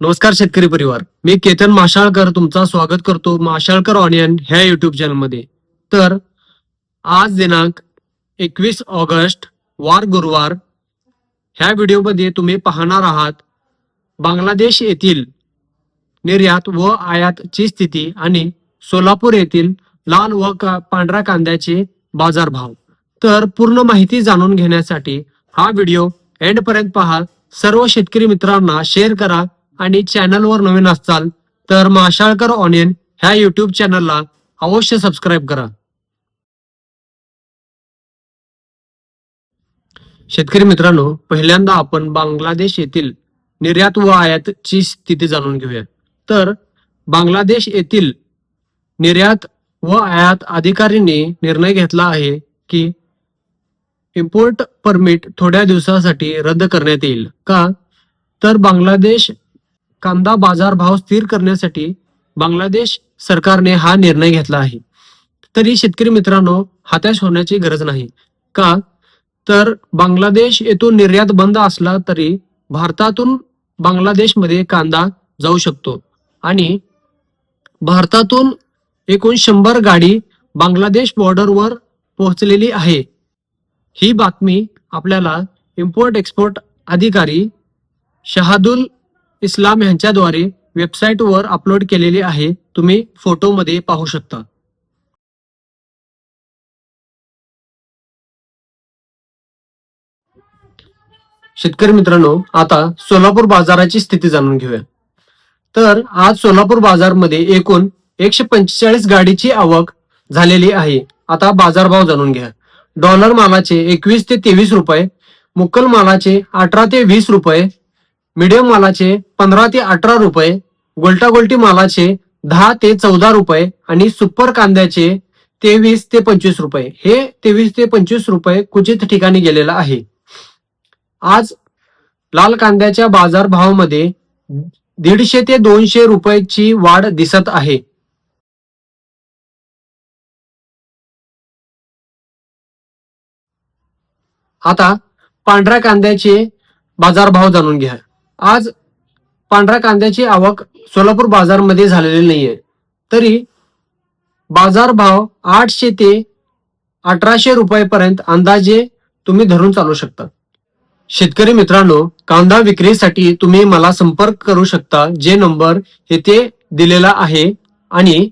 नमस्कार शेतकरी परिवार. मी केतन माशाळकर तुमचा स्वागत करतो माशाळकर ऑनियन ह्या युट्यूब चॅनलमध्ये तर आज दिनांक एकवीस ऑगस्ट वार गुरुवार ह्या व्हिडिओमध्ये तुम्ही पाहणार आहात बांगलादेश येथील निर्यात व आयातची स्थिती आणि सोलापूर येथील लाल व का- पांढऱ्या कांद्याचे बाजारभाव. तर पूर्ण माहिती जाणून घेण्यासाठी हा व्हिडिओ एंडपर्यंत पहा. सर्व शेतकरी मित्रांना शेअर करा. आणि चॅनलवर नवीन असाल तर माशाळकर ऑनियन ह्या युट्यूब चॅनलला अवश्य सबस्क्राईब करा. शेतकरी मित्रांनो पहिल्यांदा आपण बांगलादेश येथील निर्यात व आयातची स्थिती जाणून घेऊया. तर बांगलादेश येथील निर्यात व आयात अधिकाऱ्यांनी निर्णय घेतला आहे की इम्पोर्ट परमिट थोड्या दिवसासाठी रद्द करण्यात येईल. का? तर बांगलादेश कांदा बाजार भाव स्थिर करण्यासाठी बांगलादेश सरकारने हा निर्णय घेतला आहे. तरी शेतकरी मित्रांनो हताश होण्याची गरज नाही. का? तर बांगलादेश येथून निर्यात बंद असला तरी भारतातून बांगलादेशमध्ये कांदा जाऊ शकतो. आणि भारतातून एकूण शंभर गाडी बांगलादेश बॉर्डरवर पोहोचलेली आहे. ही बातमी आपल्याला इम्पोर्ट एक्सपोर्ट अधिकारी शहादुल इस्लाम यांच्याद्वारे वेबसाईटवर अपलोड केलेली आहे. तुम्ही फोटोमध्ये पाहू शकता. शेतकरी मित्रांनो आता सोलापूर बाजाराची स्थिती जाणून घेऊया. तर आज सोलापूर बाजारमध्ये एकूण एकशे पंचेचाळीस गाडीची आवक झालेली आहे. आता बाजारभाव जाणून घ्या. डॉलर मालाचे एकवीस ते तेवीस रुपये मुक्कल मालाचे अठरा ते वीस रुपये मिडियम मालाचे पंधरा ते अठरा रुपये गोल्टा गोल्टी मालाचे दहा ते चौदा रुपये आणि सुपर कांद्याचे तेवीस ते पंचवीस रुपये. हे तेवीस ते पंचवीस रुपये क्वचित ठिकाणी गेलेलं आहे. आज लाल कांद्याच्या बाजार भावामध्ये दीडशे ते दोनशे रुपयाची वाढ दिसत आहे. आता पांढऱ्या कांद्याचे बाजारभाव जाणून घ्या. आज पांढऱ्या कांद्याची आवक सोलापूर बाजारमध्ये झालेली नाहीये. तरी बाजारभाव आठशे ते अठराशे रुपयेपर्यंत अंदाजे तुम्ही धरून चालू शकता. शेतकरी मित्रांनो कांदा विक्रीसाठी तुम्ही मला संपर्क करू शकता जे नंबर येथे दिलेला आहे. आणि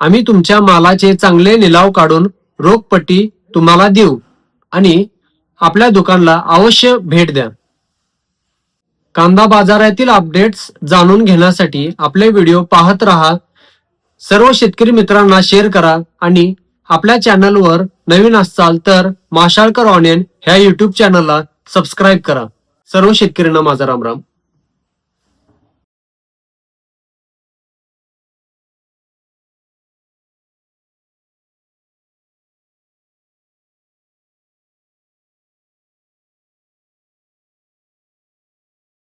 आम्ही तुमच्या मालाचे चांगले निलाव काढून रोखपट्टी तुम्हाला देऊ. आणि आपल्या दुकानला अवश्य भेट द्या. कांदा बाजारातील अपडेट्स जाणून घेण्यासाठी आपले व्हिडिओ पाहत राहा. सर्व शेतकरी मित्रांना शेअर करा आणि आपल्या चॅनलवर नवीन असाल तर माशाळकर ऑनियन ह्या युट्यूब चॅनलला सबस्क्राईब करा. सर्व शेतकऱ्यांना माझा रामराम